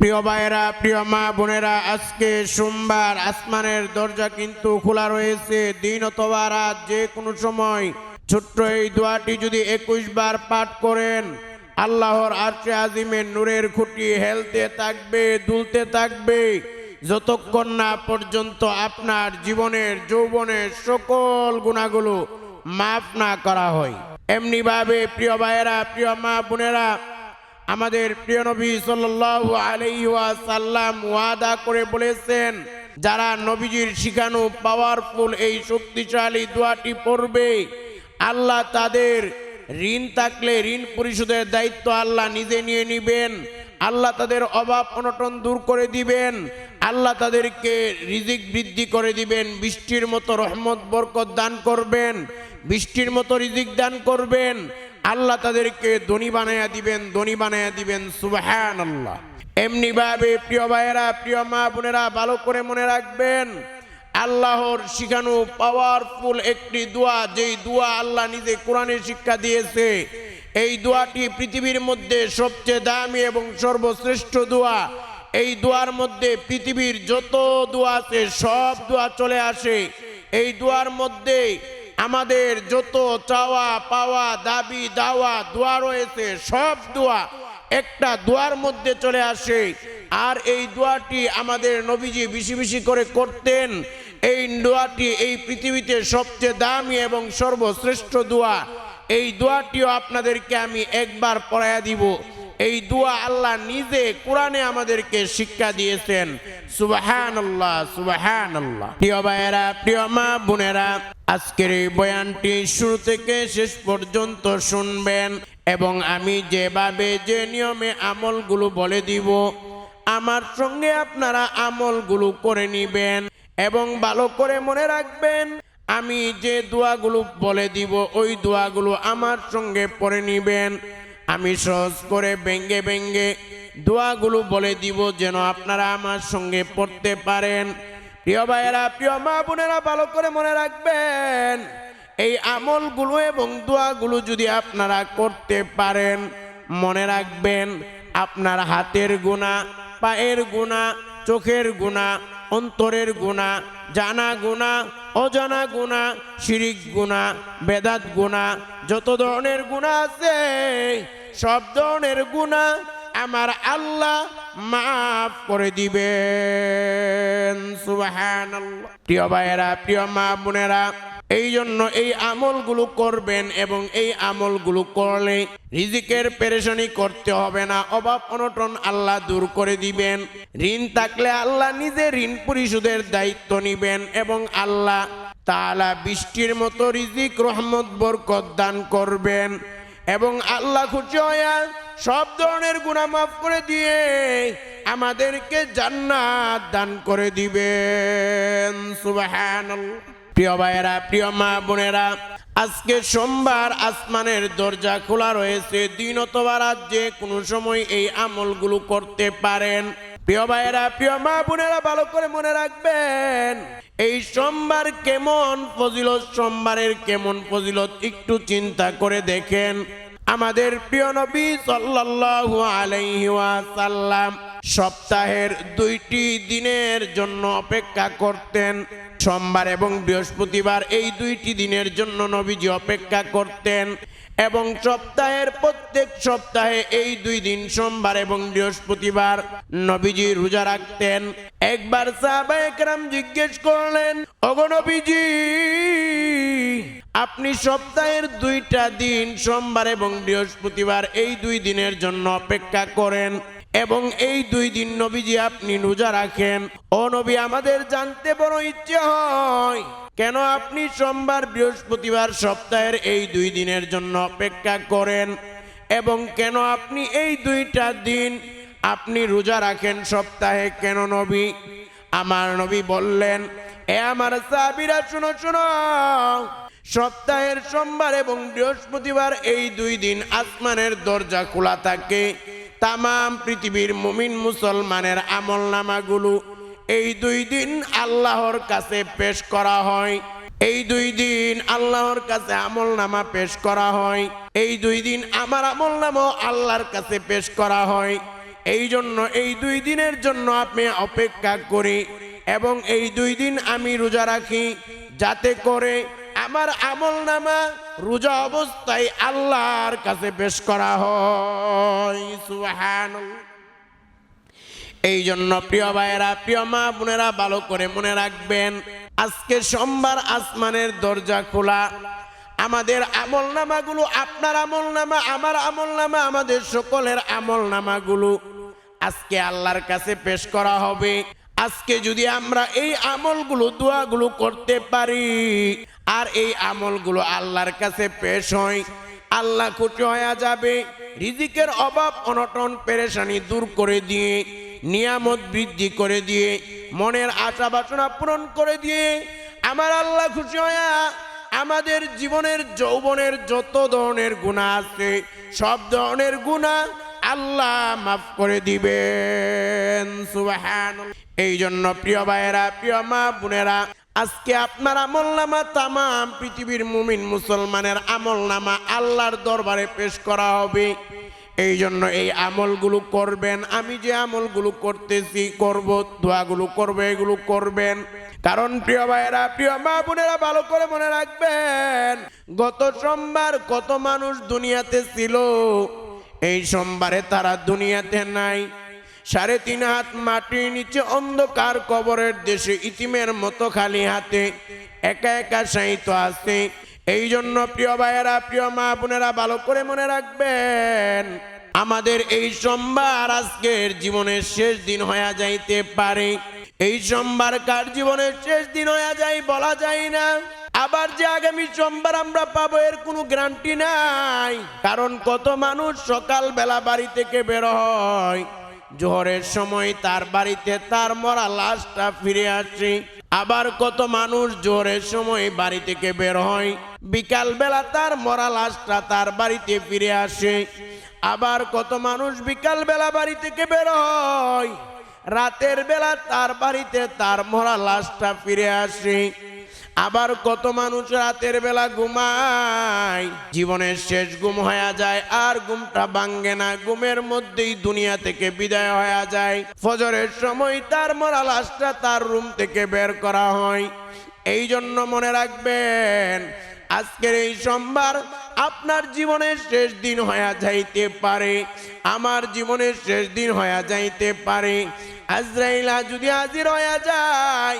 প্রিয় ভাইয়েরা, প্রিয় মা বোনেরা, আজকে সোমবার আসমানের দরজা কিন্তু খোলা রয়েছে। দিন অথবা রাত, যে কোনো সময়। ছোট্ট এই দোয়াটি যদি একুশ বার পাঠ করেন, আল্লাহর আরশে আজিমের নূরের খুঁটি হেলতে থাকবে, দুলতে থাকবে। যতক্ষণ না পর্যন্ত আপনার জীবনের, যৌবনের সকল গুণাগুলো মাফ না করা হয়। এমনিভাবে প্রিয় ভাইয়েরা, প্রিয় মা বোনেরা আমাদের প্রিয় নবী সাল্লাল্লাহু আলাইহি ওয়াসাল্লাম ওয়াদা করে বলেছেন, যারা নবীজির শিখানো পাওয়ারফুল এই শক্তিশালী দোয়াটি পড়বে, আল্লাহ তাদের ঋণ থাকলে ঋণ পরিশোধের দায়িত্ব আল্লাহ নিজে নিয়ে নিবেন, আল্লাহ তাদের অভাব অনটন দূর করে দিবেন, আল্লাহ তাদেরকে রিজিক বৃদ্ধি করে দিবেন, বৃষ্টির মতো রহমত বরকত দান করবেন, বৃষ্টির মতো রিজিক দান করবেন আল্লাহ তাদেরকে ধনী বানাইয়া দিবেন, ধনী বানাইয়া দিবেন সুবাহান আল্লাহ এমনি ভাবে প্রিয় ভাইয়েরা, প্রিয় মা বোনেরা, ভালো করে মনে রাখবেন, আল্লাহর শিখানো পাওয়ারফুল একটি দোয়া, যেই দোয়া আল্লাহ নিজে কোরআনে শিক্ষা দিয়েছে, এই দোয়াটি পৃথিবীর মধ্যে সবচেয়ে দামি এবং সর্বশ্রেষ্ঠ দোয়া। এই দোয়ার মধ্যে পৃথিবীর যত দোয়া আছে, সব দোয়া চলে আসে। এই দোয়ার মধ্যে আমাদের যত চাওয়া, পাওয়া, দাবি, দাওয়া, দোয়া রয়েছে, সব দোয়া একটা দোয়ার মধ্যে চলে আসে। আর এই দোয়াটি আমাদের নবীজি বেশি বেশি করে করতেন। এই দোয়াটি এই পৃথিবীতে সবচেয়ে দামি এবং সর্বশ্রেষ্ঠ দোয়া। এই দোয়াটিও আপনাদেরকে আমি একবার পড়াইয়া দিব। এই দোয়া আল্লাহ নিজে কোরআনে আমাদেরকে শিক্ষা দিয়েছেন। সুবাহান আল্লাহ সুবাহান আল্লাহ প্রিয় ভাইয়েরা, প্রিয় মা বোনেরা, আজকের এই বয়ানটি শুরু থেকে শেষ পর্যন্ত শুনবেন এবং আমি যেভাবে যে নিয়মে আমলগুলো বলে দিব, আমার সঙ্গে আপনারা আমলগুলো করে নিবেন এবং ভালো করে মনে রাখবেন, আমি যে দোয়াগুলো বলে দিব, ওই দোয়াগুলো আমার সঙ্গে পড়ে নিবেন। আমি সহজ করে ব্যঙ্গে ব্যঙ্গে দোয়াগুলো বলে দিব যেন আপনারা আমার সঙ্গে পড়তে পারেন। প্রিয় ভাইয়েরা, প্রিয় মা বোনেরা, ভালো করে মনে রাখবেন, এই আমলগুলো এবং দোয়াগুলো যদি আপনারা করতে পারেন, মনে রাখবেন আপনার হাতের গুণা পায়ের গুণা চোখের গুণা অন্তরের গুণা জানা গুণা অজানা গুণা, শিরিক গুণা, বেদাত গুণা, যত ধরনের গুণা আছে, সব ধরনের গুণা আমার আল্লাহ মাফ করে দিবেন। সুবাহান প্রিয় ভাইয়েরা, প্রিয় মা বোনেরা এই জন্য এই আমলগুলো করবেন এবং এই আমলগুলো করলে রিজিকের পেরেশানি করতে হবে না। অভাব অনটন আল্লাহ দূর করে দিবেন। ঋণ থাকলে আল্লাহ নিজে ঋণ পরিশোধের দায়িত্ব নিবেন এবং আল্লাহ তালা বৃষ্টির মতো রিজিক, রহমত, বরকত দান করবেন এবং আল্লাহ খুশি হইয়া সব ধরনের গুণা মাফ করে দিয়ে আমাদেরকে জান্নাত দান করে দিবেন। সুবহানাল্লাহ। প্রিয় ভাইয়েরা, প্রিয় মা বোনেরা, আজকে সোমবার আসমানের দরজা খোলা রয়েছে। দিন অথবা রাত যে কোনো সময় এই আমলগুলো করতে পারেন। প্রিয় ভাইয়েরা, প্রিয় মা বোনেরা, ভালো করে মনে রাখবেন, এই সোমবার কেমন ফজিলত, সোমবারের কেমন ফজিলত একটু চিন্তা করে দেখেন। আমাদের প্রিয় নবী সাল্লাল্লাহু আলাইহি ওয়াসাল্লাম সপ্তাহের দুইটি দিনের জন্য অপেক্ষা করতেন। সোমবার এবং বৃহস্পতিবার এই দুইটি দিনের জন্য নবীজি অপেক্ষা করতেন এবং সপ্তাহের প্রত্যেক সপ্তাহে এই দুই দিন, সোমবার এবং বৃহস্পতিবার, নবীজি রোজা রাখতেন। একবার সাহাবায়ে কেরাম জিজ্ঞেস করলেন, ওগো নবীজি আপনি সপ্তাহের দুইটা দিন, সোমবার এবং বৃহস্পতিবার, এই দুই দিনের জন্য অপেক্ষা করেন। এবং এই দুই দিন নবীজি আপনি রোজা রাখেন। ও নবী, আমাদের জানতে বড় ইচ্ছে হয়। কেন আপনি সোমবার, বৃহস্পতিবার সপ্তাহের এই দুই দিনের জন্য অপেক্ষা করেন? এবং কেন আপনি এই দুইটা দিন আপনি রোজা রাখেন সপ্তাহে? কেন নবী? আমার নবী বললেন, এ আমার সাবিরা শুনো শুনো। সপ্তাহের সোমবার এবং বৃহস্পতিবার এই দুই দিন আসমানের দরজা খোলা থাকে। তাম পৃথিবীর মুমিন মুসলমানের আমল নামাগুলো এই দুই দিন আল্লাহর কাছে পেশ করা হয়। এই দুই দিন আল্লাহর কাছে আমল নামা পেশ করা হয়। এই দুই দিন আমার আমল নামাও আল্লাহর কাছে পেশ করা হয়। এই জন্য এই দুই দিনের জন্য আপনি অপেক্ষা করি এবং এই দুই দিন আমি রোজা রাখি যাতে করে আমার আমল নামা রোজা অবস্থায় আল্লাহর কাছে পেশ করা হয়। এই জন্য প্রিয় ভাইয়েরা, প্রিয় মা বোনেরা, ভালো করে মনে রাখবেন, আজকে সোমবার আসমানের দরজা খোলা। আমাদের আমল নামাগুলো, আপনার আমল নামা, আমার আমল নামা, আমাদের সকলের আমল নামাগুলো আজকে আল্লাহর কাছে পেশ করা হবে। আজকে যদি আমরা এই আমলগুলো, দোয়াগুলো করতে পারি আর এই আমলগুলো আল্লাহর কাছে পেশ হয়। আল্লাহ খুশি হয়ে যাবে। রিজিকের অভাব অনটন পেরেশানি দূর করে দিয়ে, নিয়ামত বৃদ্ধি করে দিয়ে, মনের আশা বাসনা পূরণ করে দিয়ে, আমার আল্লাহ খুশি হয়ে আমাদের জীবনের যৌবনের যত ধরনের গুণা আছে, সব ধরনের গুণা আল্লাহ মাফ করে দিবেন। সুবাহান এই জন্য প্রিয় ভাইয়েরা, প্রিয় মা বোনেরা আজকে আপনার আমল নামা তামাম পৃথিবীর মুমিন মুসলমানের আমল নামা আল্লাহর দরবারে পেশ করা হবে। এই জন্য এই আমলগুলো করবেন, আমি যে আমলগুলো করতেছি করব, দোয়াগুলো করবে, এগুলো করবেন। কারণ প্রিয় ভাইয়েরা, প্রিয় মা বোনেরা, ভালো করে মনে রাখবেন, গত সোমবার কত মানুষ দুনিয়াতে ছিল, এই সোমবারে তারা দুনিয়াতে নাই। সাড়ে তিন হাত মাটির নিচে অন্ধকার কবরের দেশে ইতিমের মতো খালি হাতে, একা একা সাহিত্য আছে। এই জন্য প্রিয় ভাইয়েরা, প্রিয় মা বোনেরা, ভালো করে মনে রাখবেন, আমাদের এই সোমবার আজকের জীবনের শেষ দিন হয়ে যাইতে পারে। এই সোমবার কার জীবনের শেষ দিন হয়ে যায় বলা যায় না। আবার যে আগামী সোমবার আমরা পাবো এর কোনো গ্যারান্টি নাই। কারণ কত মানুষ সকাল বেলা বাড়ি থেকে বের হয় জোহরের সময় তার বাড়িতে তার মরা লাশটা ফিরে আসে। আবার কত মানুষ জোহরের সময় বাড়ি থেকে বের হয়। বিকাল বেলা তার মরা লাশটা তার বাড়িতে ফিরে আসে। আবার কত মানুষ বিকাল বেলা বাড়ি থেকে বের হয়। রাতের বেলা তার বাড়িতে তার মরা লাশটা ফিরে আসে। আবার কত মানুষ রাতের বেলা ঘুমায়? জীবনের শেষ ঘুম হয়ে যায় আর ঘুমটা ভাঙ্গে না। ঘুমের মধ্যেই দুনিয়া থেকে বিদায় হয়ে যায়। ফজরের সময় তার মরা লাশটা তার রুম থেকে বের করা হয়। এই জন্য মনে রাখবেন, আজকের এই সোমবার আপনার জীবনের শেষ দিন হয়ে যাইতে পারে। আমার জীবনের শেষ দিন হয়ে যাইতে পারে। আজরাইলা যদি হাজির হয়ে যায়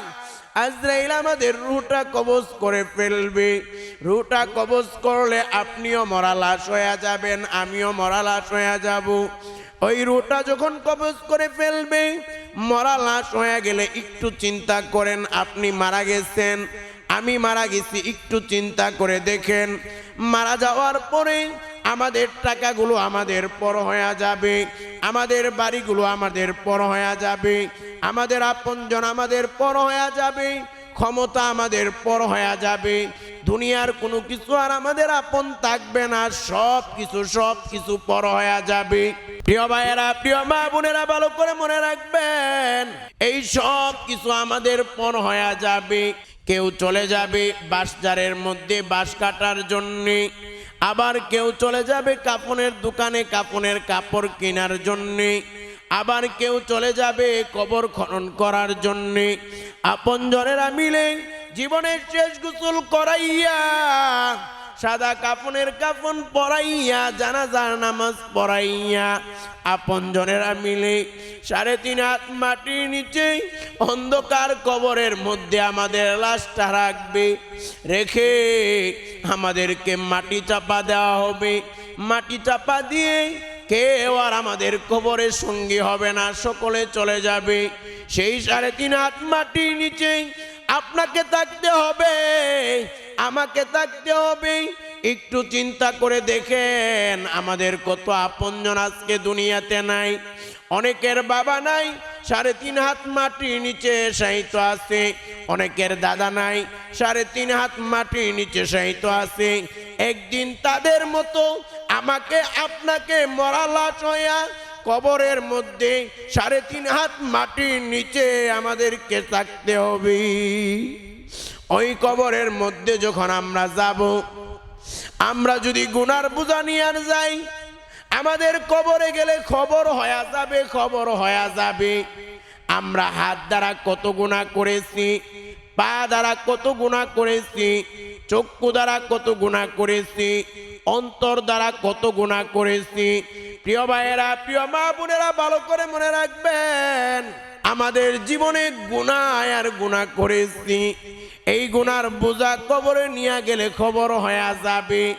আজরাইল আমাদের রুটা কবজ করে ফেলবে। রুটা কবজ করলে আপনিও মরা লাশ হয়ে যাবেন, আমিও মরা লাশ হয়ে যাব। ওই রুটা যখন কবজ করে ফেলবে, মরা লাশ হয়ে গেলে একটু চিন্তা করেন, আপনি মারা গেছেন। আমি মারা গেছি, একটু চিন্তা করে দেখেন। মারা যাওয়ার পরে আমাদের টাকাগুলো আমাদের পর হয়ে যাবে। আমাদের বাড়িগুলো আমাদের পর হয়ে যাবে। আমাদের আপনজন আমাদের পর হয়ে যাবে। ক্ষমতা আমাদের পর হয়ে যাবে। দুনিয়ার কোনো কিছু আর আমাদের আপন থাকবে না। সব কিছু সব কিছু পর হয়ে যাবে। প্রিয় ভাইয়েরা, প্রিয় মা বোনেরা, ভালো করে মনে রাখবেন, এই সব কিছু আমাদের পর হয়ে যাবে। কেউ চলে যাবে বাঁশজারের মধ্যে বাঁশ কাটার জন্যে। আবার কেউ চলে যাবে কাপনের দোকানে কাপনের কাপড় কেনার জন্যে। আবার কেউ চলে যাবে কবর খনন করার জন্যে। আপনজনেরা মিলে জীবনের শেষ গোসল করাইয়া সাদা কাপনের কাপন পরাইয়া, জানাজার নামাজ পড়াইয়া আপনজনেরা মিলে সাড়ে তিন হাত মাটির নিচে অন্ধকার কবরের মধ্যে আমাদের লাশটা রাখবে। রেখে আমাদেরকে মাটি চাপা দেওয়া হবে। মাটি চাপা দিয়ে কেউ আর আমাদের কবরের সঙ্গী হবে না, সকলে চলে যাবে। সেই সাড়ে তিন হাত মাটির নিচে আপনাকে থাকতে হবে। আমাকে থাকতে হবে। একটু চিন্তা করে দেখেন, আমাদের কত আপনজন আজকে দুনিয়াতে নাই। অনেকের বাবা নাই, সাড়ে তিন হাত মাটির নিচে সাহিত্য আছে। অনেকের দাদা নাই, সাড়ে তিন হাত মাটির নিচে সাহিত্য আছে। একদিন তাদের মতো আমাকে, আপনাকে মরা লাশ হইয়া কবরের মধ্যে সাড়ে তিন হাত মাটির নিচে আমাদেরকে থাকতে হবে। ওই কবরের মধ্যে যখন আমরা যাব, আমরা যদি গুনার বোঝা নিয়ে আর যাই, আমাদের কবরে গেলে খবর হয়ে যাবে, খবর হয়ে যাবে। আমরা হাত দ্বারা কত গুণা করেছি, পা দ্বারা কত গুণা করেছি, চক্ষু দ্বারা কত গুণা করেছি, অন্তর দ্বারা কত গুণা করেছি। প্রিয় ভাইয়েরা, প্রিয় মা বোনেরা, ভালো করে মনে রাখবেন। আমাদের জীবনে গুণা আর গুণা করেছি। এই গুনার বোঝা কবরে নিয়ে গেলে খবর হয়ে যাবে।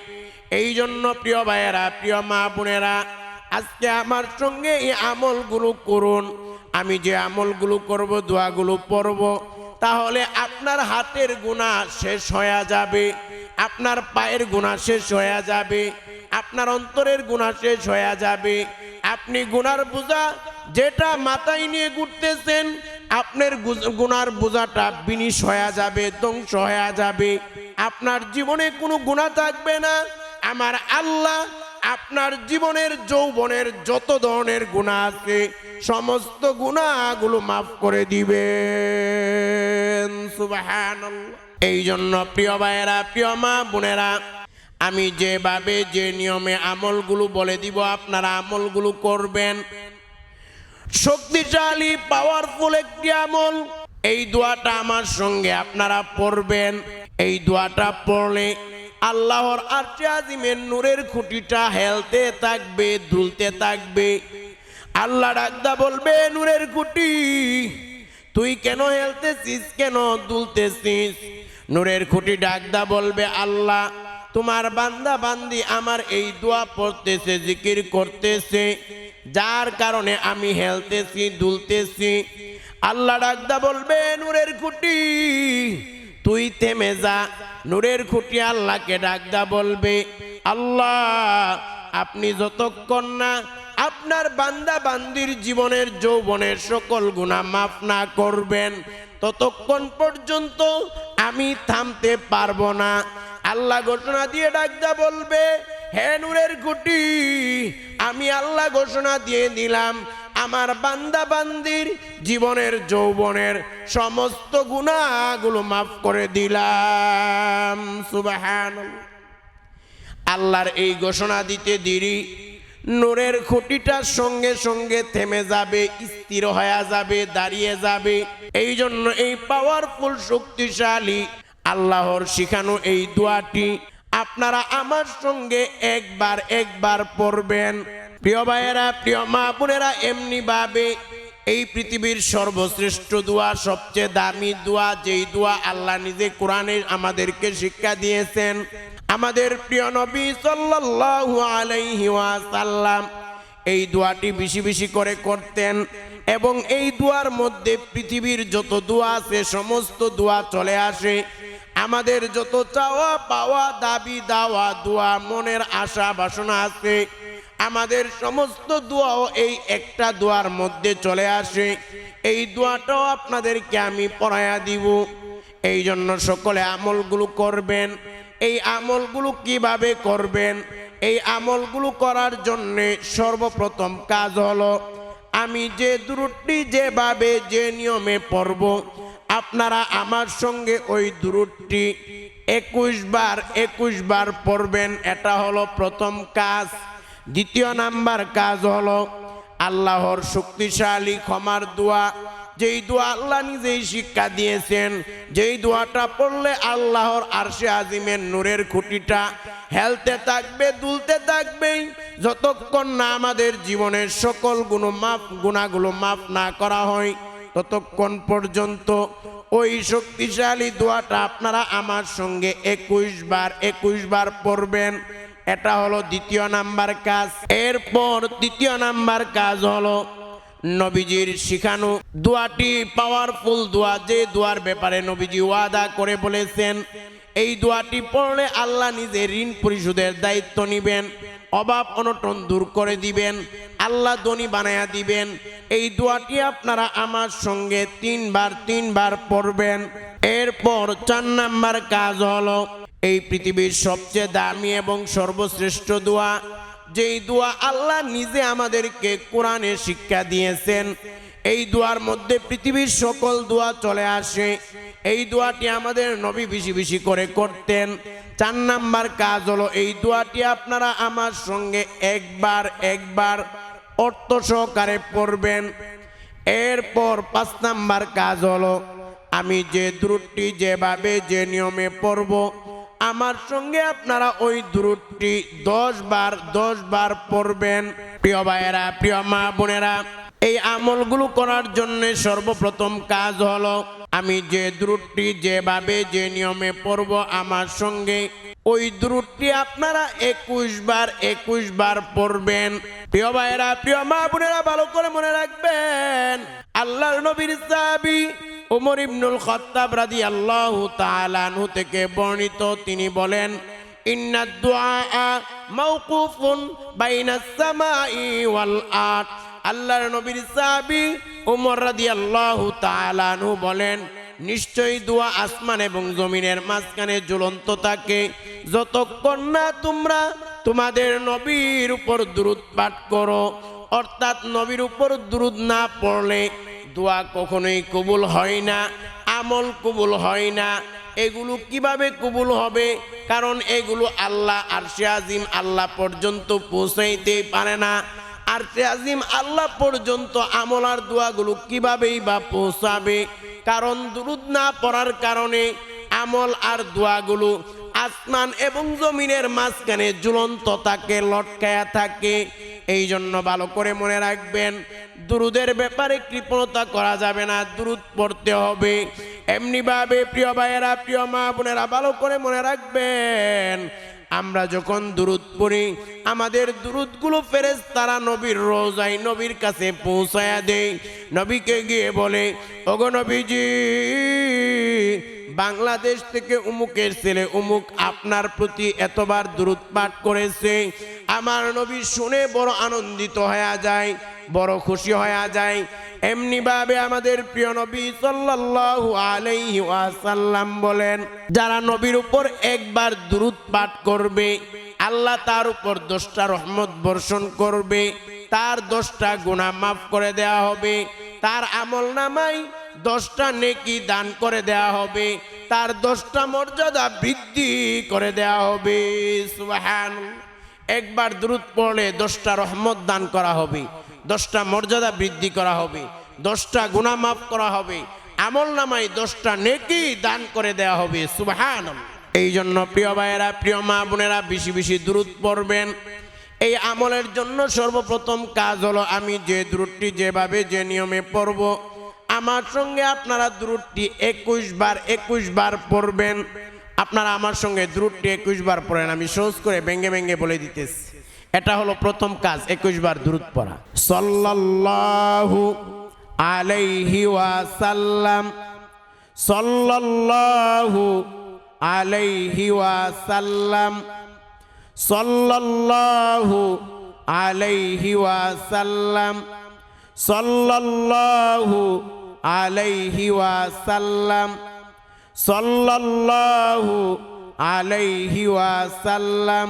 এই জন্য প্রিয় ভাইয়েরা, প্রিয় মা বোনেরা, আজকে আমার সঙ্গে এই আমলগুলো করুন। আমি যে আমলগুলো করব, দোয়াগুলো পড়ব, তাহলে আপনার হাতের গুণা শেষ হয়ে যাবে। আপনার পায়ের গুণা শেষ হয়ে যাবে। আপনার অন্তরের গুণা শেষ হয়ে যাবে। আপনি গুনার বোঝা যেটা মাথায় নিয়ে ঘুরতেছেন, আপনার গুনার বোঝাটা বিনিশ হয়ে যাবে, ধ্বংস হয়ে যাবে। আপনার জীবনে কোনো গুণা থাকবে না। আমার আল্লাহ আপনার জীবনের যৌবনের যত ধরনের গুণা আছে, সমস্ত গুণাগুলো মাফ করে সুবহানাল্লাহ। এই জন্য প্রিয় ভাইয়েরা, প্রিয় মা বোনেরা, আমি যেভাবে যে নিয়মে আমলগুলো বলে দিব, আপনারা আমলগুলো করবেন। শক্তিশালী পাওয়ারফুল একটি আমল। এই দোয়াটা আমার সঙ্গে আপনারা পড়বেন। এই দোয়াটা পড়লে আল্লাহর আরশে আজিমের নূরের খুঁটিটা হেলতে থাকবে, দুলতে থাকবে। আল্লাহ ডাকদা বলবে, নূরের খুঁটি, তুই কেন হেলতেছিস, কেন দুলতেছিস? নূরের খুঁটি ডাকদা বলবে, আল্লাহ, তোমার বান্দা বান্দি আমার এই দোয়া পড়তেছে, জিকির করতেছে। যার কারণে আমি হেলতেছি, দুলতেছি। আল্লাহ ডাকদা বলবে, নূরের খুঁটি, তুই থেমে যা। নূরের খুঁটি আল্লাহকে ডাকদা বলবে, আল্লাহ, আপনি যতক্ষণ না আপনার বান্দা বান্দির জীবনের, যৌবনের সকল গুণা মাফ না করবেন, ততক্ষণ পর্যন্ত আমি থামতে পারব না। আল্লাহ ঘোষণা দিয়ে ডাকদা বলবে হে নূরের খুঁটি আমি আল্লাহ ঘোষণা দিয়ে দিলাম, আমার বান্দা বান্দির জীবনের, যৌবনের সমস্ত গুণাগুলো মাফ করে দিলাম। সুবাহান আল্লাহর এই ঘোষণা দিতে দেরি, নূরের খুঁটিটার সঙ্গে সঙ্গে থেমে যাবে, স্থির হয়ে যাবে, দাঁড়িয়ে যাবে। এই জন্য এই পাওয়ারফুল শক্তিশালী, আল্লাহর শিখানো এই দোয়াটি আপনারা আমার সঙ্গে একবার একবার পড়বেন। প্রিয় ভাইয়েরা, প্রিয় মা বোনেরা, এমনি ভাবে এই পৃথিবীর সর্বশ্রেষ্ঠ দোয়া, সবচেয়ে দামি দোয়া, যেই দোয়া আল্লাহ নিজে কোরআনে আমাদেরকে শিক্ষা দিয়েছেন, আমাদের প্রিয় নবী সাল্লাল্লাহু আলাইহি ওয়াসাল্লাম এই দোয়াটি বেশি বেশি করে করতেন এবং এই দোয়ার মধ্যে পৃথিবীর যত দোয়া আছে, সমস্ত দোয়া চলে আসে। আমাদের যত চাওয়া পাওয়া, দাবি, দাওয়া, দোয়া, মনের আশা, বাসনা আছে, আমাদের সমস্ত দোয়াও এই একটা দোয়ার মধ্যে চলে আসে। এই দোয়াটাও আপনাদেরকে আমি পড়ায়া দিব। এই জন্য সকলে আমলগুলো করবেন। এই আমলগুলো কীভাবে করবেন? এই আমলগুলো করার জন্যে সর্বপ্রথম কাজ হলো, আমি যে দূরটি যেভাবে যে নিয়মে পড়ব আপনারা আমার সঙ্গে ওই দূরটি একুশ বার একুশ বার পড়বেন। এটা হলো প্রথম কাজ। দ্বিতীয় নাম্বার কাজ হলো আল্লাহর শক্তিশালী ক্ষমার দোয়া। যেই দোয়া আল্লাহ নিজেই শিক্ষা দিয়েছেন, যেই দোয়াটা পড়লে আল্লাহর আরশে আজিমের নূরের খুঁটিটা হেলতে থাকবে, দুলতে থাকবে যতক্ষণ না আমাদের জীবনের সকল গুণ মাফ গুণাগুলো মাফ না করা হয় ততক্ষণ পর্যন্ত ওই শক্তিশালী দোয়াটা আপনারা আমার সঙ্গে একুশ বার একুশ বার পড়বেন। এটা হলো দ্বিতীয় নাম্বার কাজ। এরপর তৃতীয় নাম্বার কাজ হলো নবীজির শিখানো দোয়াটি পাওয়ারফুল দোয়া। যে দোয়ার ব্যাপারে নবীজি ওয়াদা করে বলেছেন, এই দোয়াটি পড়লে আল্লাহ নিজে ঋণ পরিশোধের দায়িত্ব নিবেন। অভাব অনটন দূর করে দিবেন, আল্লাহ দনি বানায়া দিবেন। এই দোয়াটি আপনারা আমার সঙ্গে তিনবার তিনবার পড়বেন। এরপর চার নাম্বার কাজ হলো, এই পৃথিবীর সবচেয়ে দামি এবং সর্বশ্রেষ্ঠ দোয়া। যেই দোয়া আল্লাহ নিজে আমাদেরকে কোরআনে শিক্ষা দিয়েছেন এই দোয়ার মধ্যে পৃথিবীর সকল দোয়া চলে আসে। এই দোয়াটি আমাদের নবী বেশি বেশি করে করতেন। চার নাম্বার কাজ হলো, এই দোয়াটি আপনারা আমার সঙ্গে একবার একবার অর্থ সহকারে পড়বেন। এরপর পাঁচ নাম্বার কাজ হলো, আমি যে দ্রুটটি যেভাবে যে নিয়মে পড়ব, আমার সঙ্গে আপনারা ওই দ্রুটটি দশ বার দশ বার পড়বেন। প্রিয় ভাইয়েরা, প্রিয় মা বোনেরা এই আমলগুলো করার জন্য সর্বপ্রথম কাজ হলো, আমি যে দ্রুটটি যেভাবে যে নিয়মে পড়ব আমার সঙ্গে, ওই দ্রুটটি আপনারা একুশ বার একুশ বার পড়বেন। প্রিয় ভাইয়েরা, প্রিয় মা বোনেরা, ভালো করে মনে রাখবেন, আল্লাহর নবীর সাহাবী উমর ইবনুল খত্তাব রাদি আল্লাহ তালানহু থেকে বর্ণিত, তিনি বলেন ইন্নাদ দুআ মাওকুফুন বাইনাস সামাই ওয়াল আল্লাহর নবীর সাহাবী উমর রাদিয়াল্লাহু তাআলা আনহু বলেন, নিশ্চয়ই দোয়া আসমান এবং জমিনের মাঝখানে জ্বলন্ত থাকে। যতক্ষণ না তোমরা তোমাদের নবীর উপর দ্রুত পাঠ করো, অর্থাৎ নবীর উপর দ্রুত না পড়লে দোয়া কখনোই কবুল হয় না, আমল কবুল হয় না। এগুলো কীভাবে কবুল হবে? কারণ এগুলো আল্লাহ আরশে আজিম আল্লাহ পর্যন্ত পৌঁছাইতে পারে না। আর আজিম আল্লাহ পর্যন্ত আমল আর দোয়াগুলো কিভাবেই বা পৌঁছাবে? কারণ দুরুদ না পড়ার কারণে আমল আর দোয়াগুলো আসমান এবং জমিনের মাঝখানে ঝুলন্ত থাকে, লটকায়া থাকে। এই জন্য ভালো করে মনে রাখবেন, দুরুদের ব্যাপারে কৃপণতা করা যাবে না, দুরুদ পড়তে হবে। এমনিভাবে প্রিয় ভাইয়েরা, প্রিয় মা বোনেরা, ভালো করে মনে রাখবেন আমরা যখন দুরুদ পড়ি, আমাদের দুরুদগুলো ফেরেস তারা নবীর রোজাই নবীর কাছে পৌঁছায়া দেয়। নবীকে গিয়ে বলে, ওগো নবীজি, বাংলাদেশ থেকে উমুকের ছেলে উমুক আপনার প্রতি এতবার দূরত পাঠ করেছে। আমার নবী শুনে বড় আনন্দিত হয়ে যায়, বড় খুশি হয়ে যায়। এমনিভাবে আমাদের প্রিয় নবী সাল্লাল্লাহু আলাইহি ওয়াসাল্লাম বলেন, যারা নবীর উপর একবার দূরত পাঠ করবে, আল্লাহ তার উপর দশটা রহমত বর্ষণ করবে, তার দশটা গুণা মাফ করে দেয়া হবে, তার আমল নামাই দশটা নেকি দান করে দেয়া হবে, তার দশটা মর্যাদা বৃদ্ধি করে দেয়া হবে। সুবহান একবার দ্রুত পড়লে দশটা রহমত দান করা হবে। দশটা মর্যাদা বৃদ্ধি করা হবে, দশটা গুণা মাফ করা হবে, আমল নামাই দশটা নেকি দান করে দেয়া হবে সুবহান এই জন্য প্রিয় ভাইয়েরা, প্রিয় মা বোনেরা, বেশি বেশি দ্রুত পড়বেন। এই আমলের জন্য সর্বপ্রথম কাজ হলো আমি যে দ্রুতটি যেভাবে যে নিয়মে পড়ব, আমার সঙ্গে আপনারা দ্রুতটি একুশ বার একুশ বার পড়বেন। আপনারা আমার সঙ্গে দ্রুতটি একুশ বার পড়েন, আমি সহজ করে ব্যঙ্গে ব্যঙ্গে বলে দিতেছি। এটা হলো প্রথম কাজ, একুশ বার দ্রুত পড়া। সাল্লাল্লাহু আলাইহি ওয়াসাল্লাম, সাল্লাল্লাহু আলাইহি ওয়াসাল্লাম, সাল্লাল্লাহু আলাইহি ওয়াসাল্লাম, সাল্লাল্লাহু আলাইহি ওয়াসাল্লাম, সাল্লাল্লাহু আলাইহি ওয়াসাল্লাম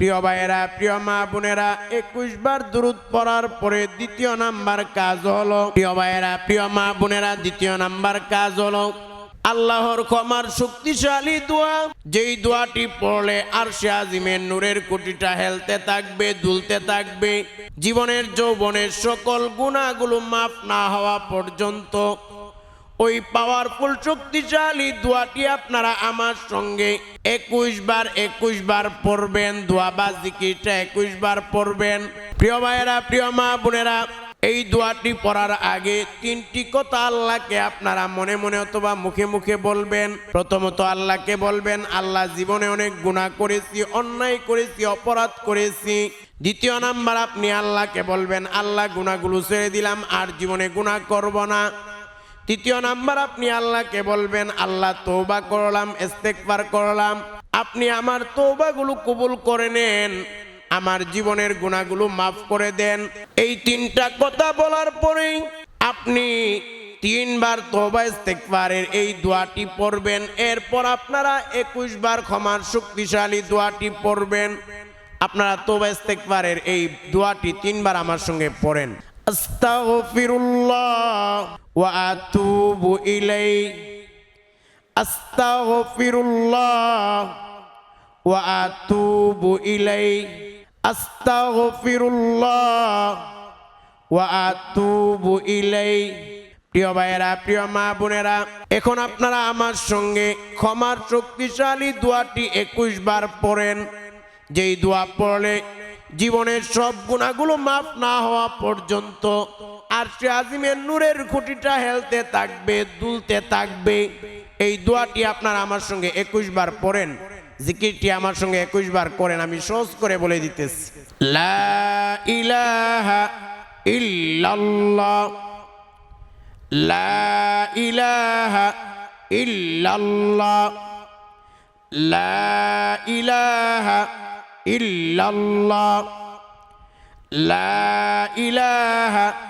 প্রিয় ভাইয়েরা, প্রিয় মা বোনেরা, একুশ বার দূরত পড়ার পরে দ্বিতীয় নাম্বার কাজ হলো। প্রিয় ভাইয়েরা, প্রিয় মা বোনেরা, দ্বিতীয় নাম্বার কাজ হলো আল্লাহর ক্ষমার শক্তিশালী দোয়া। যেই দোয়াটি পড়লে আর সে আজিমের নূরের কোটিটা হেলতে থাকবে, দুলতে থাকবে। জীবনের যৌবনের সকল গুণাগুলো মাফ না হওয়া পর্যন্ত ওই পাওয়ারফুল শক্তিশালী দোয়াটি আপনারা আমার সঙ্গে একুশ বার একুশ বার পড়বেন। দোয়া বা জিকিরটা একুশ বার পড়বেন। প্রিয় ভাইয়েরা, প্রিয় মা বোনেরা, এই দোয়াটি পড়ার আগে তিনটি কথা আল্লাহকে আপনারা মনে মনে অথবা মুখে মুখে বলবেন। প্রথমত আল্লাহকে বলবেন, আল্লাহ জীবনে অনেক গুণা করেছি, অন্যায় করেছি, অপরাধ করেছি। দ্বিতীয় নাম্বার আপনি আল্লাহকে বলবেন, আল্লাহ গুণাগুলো ছেড়ে দিলাম, আর জীবনে গুণা করব না। তৃতীয় নাম্বার, আপনি আল্লাহকে বলবেন, আল্লাহ তৌবা করলাম ইস্তেকবার করলাম। আপনি আমার তৌবাগুলো কবুল করে নেন, আমার জীবনের গুণাগুলো মাফ করে দেন। এই তিনটা কথা বলার পরেই আপনি তিনবার তোবা ইস্তেকবারের এই দোয়াটি পড়বেন। এরপর আপনারা একুশ বার ক্ষমার শক্তিশালী দোয়াটি পড়বেন। আপনারা তোবা ইস্তেকবারের এই দোয়াটি তিনবার আমার সঙ্গে পড়েন। আস্তাগফিরুল্লাহ। আতুবু ইলাই আস্তাগফিরুল্লাহ ওয়া আতুবু ইলাই আস্তাগফিরুল্লাহ ওয়া আতুবু ইলাই প্রিয় ভাইয়েরা, প্রিয় মা বোনেরা, এখন আপনারা আমার সঙ্গে ক্ষমার শক্তিশালী দোয়াটি একুশ বার পড়েন। যেই দোয়া পড়লে জীবনের সব গুণাগুলো মাফ না হওয়া পর্যন্ত আর আজিমের নূরের খুঁটিটা হেলতে থাকবে, দুলতে থাকবে। এই দোয়াটি আপনার আমার সঙ্গে একুশ বার পড়েন। জিকিরটি আমার সঙ্গে একুশ বার করেন, আমি সহজ করে বলে দিতেছি। লা ইলাহা লা ইলাহা লা ইলাহা লা ইলাহা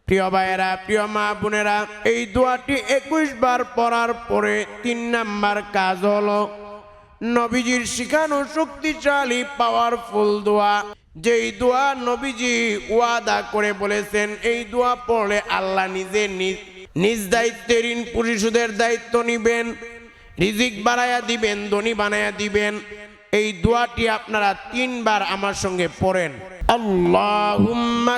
প্রিয় ভাইয়েরা, প্রিয় মা বোনেরা, এই দোয়াটি একুশ বার পড়ার পরে তিন নাম্বার কাজ হলো নবীজির শিখানো শক্তিশালী পাওয়ারফুল দোয়া। যেই দোয়া নবীজি ওয়াদা করে বলেছেন, এই দোয়া পড়লে আল্লাহ নিজে নিজ দায়িত্বে ঋণ পরিশোধের দায়িত্ব নিবেন, রিজিক বাড়ায়া দিবেন, ধনী বানাইয়া দিবেন। এই দোয়াটি আপনারা তিনবার আমার সঙ্গে পড়েন। আল্লাহুম্মা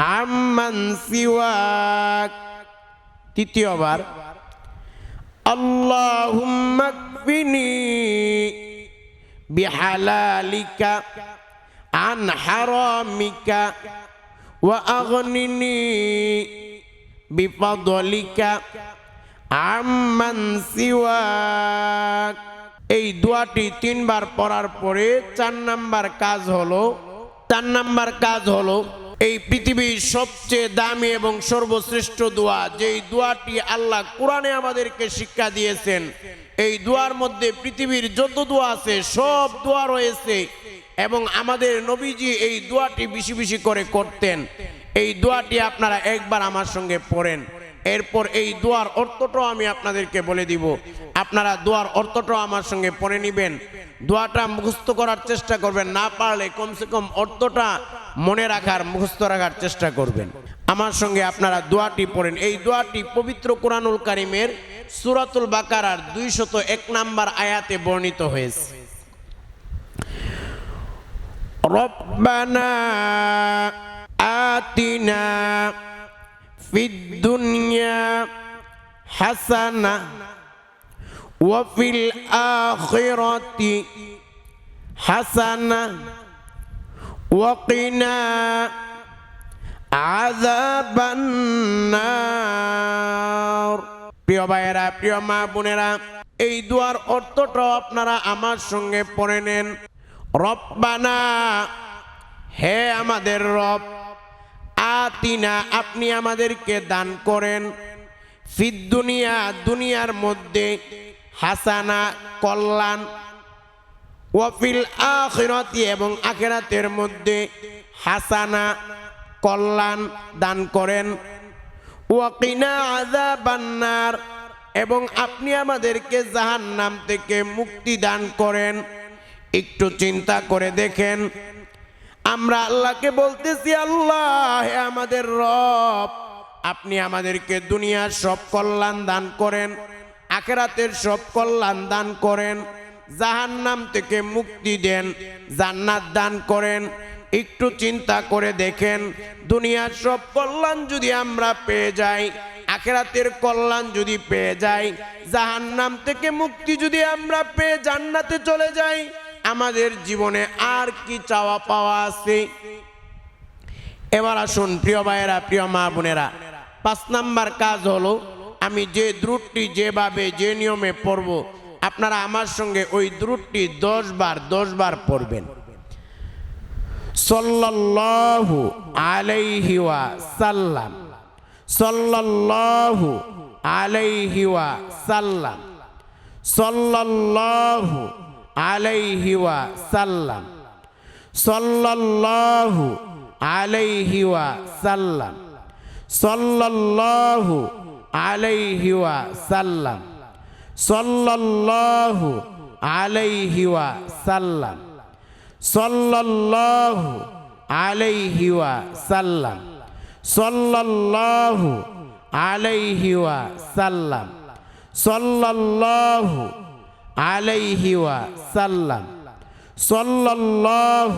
আম্মান সিওয়াক। তৃতীয়বার, আল্লাহুম্মা কফিনি বিহালালিকা আন হারামিকা ওয়া আগনিনি বিপদলিকা আম্মান সিওয়াক। এই দোয়াটি তিনবার পড়ার পরে চার নাম্বার কাজ হলো, চার নাম্বার কাজ হলো এই পৃথিবীর সবচেয়ে দামি এবং সর্বশ্রেষ্ঠ দোয়া, যেই দোয়াটি আল্লাহ কোরআনে আমাদেরকে শিক্ষা দিয়েছেন, এই দোয়ার মধ্যে পৃথিবীর যত দোয়া আছে, সব দোয়া রয়েছে এবং আমাদের নবীজি এই দোয়াটি বেশি বেশি করে করতেন। এই দোয়াটি আপনারা একবার আমার সঙ্গে পড়েন। এরপর এই দোয়ার অর্থটাও আমি আপনাদেরকে বলে দিব। আপনারা দোয়ার অর্থটাও আমার সঙ্গে পড়ে নেবেন। দোয়াটা মুখস্থ করার চেষ্টা করবেন, না পারলে কমসে কম অর্থটা মনে রাখার, মুখস্থ রাখার চেষ্টা করবেন। আমার সঙ্গে আপনারা দোয়াটি পড়েন। এই দোয়াটি পবিত্র কোরআনুল কারিমের সুরাতুল বাকারার দুইশত এক নাম্বার আয়াতে বর্ণিত হয়েছে। রব্বানা আতিনা في الدنيا حسنة وفي الآخرة حسنة وقنا عذاب النار প্রিয় ভাইয়েরা প্রিয় মা বোনেরা এই দুয়ার অর্থটাও আপনারা আমার সঙ্গে পড়ে নেন রব্বানা হে আমাদের রব আতিনা আপনি আমাদেরকে দান করেন। ফিদ দুনিয়া, দুনিয়ার মধ্যে হাসানা, কল্যাণ। ওয়াফিল আখিরাতি, এবং আখিরাতের মধ্যে হাসানা, কল্যাণ দান করেন। ওয়াকিনা আযাবান্নার এবং আপনি আমাদেরকে জাহান্নাম থেকে মুক্তি দান করেন। একটু চিন্তা করে দেখেন আমরা আল্লাহকে বলতেছি, আল্লাহ আমাদের রব, আপনি আমাদেরকে দুনিয়ার সব কল্যাণ দান করেন, আখেরাতের সব কল্যাণ দান করেন, জাহান্নাম থেকে মুক্তি দেন, জান্নাত দান করেন। একটু চিন্তা করে দেখেন, দুনিয়ার সব কল্যাণ যদি আমরা পেয়ে যাই, আখেরাতের কল্যাণ যদি পেয়ে যাই, জাহান্নাম থেকে মুক্তি যদি আমরা পেয়ে জান্নাতে চলে যাই আমাদের জীবনে আর কি চাওয়া পাওয়া আছে? এবার আসুন, প্রিয় ভাইয়েরা, প্রিয় মা বোনেরা। পাঁচ নাম্বার কাজ হলো, আমি যে দ্রুটটি যেভাবে, যে নিয়মে পড়ব, আপনারা আমার সঙ্গে ওই দ্রুটটি দশ বার দশ বার পড়বেন। সাল্লাল্লাহু আলাইহি ওয়া সাল্লাম সাল্লাল্লাহু আলাইহি ওয়া সাল্লাম সাল্লাল্লাহু আলাইহিওয়া সাল্লাম। সল্লাল্লাহু আলাইহিওয়া সাল্লাম। সল্লাল্লাহু আলাইহিওয়া সাল্লাম। সল্লাল্লাহু আলাইহিওয়া সাল্লাম। সল্লাল্লাহু আলাইহিওয়া সাল্লাম। সল্লাল্লাহু আলাইহিওয়া সাল্লাম। সল্লাল্লাহু عليه وسلم. صلى الله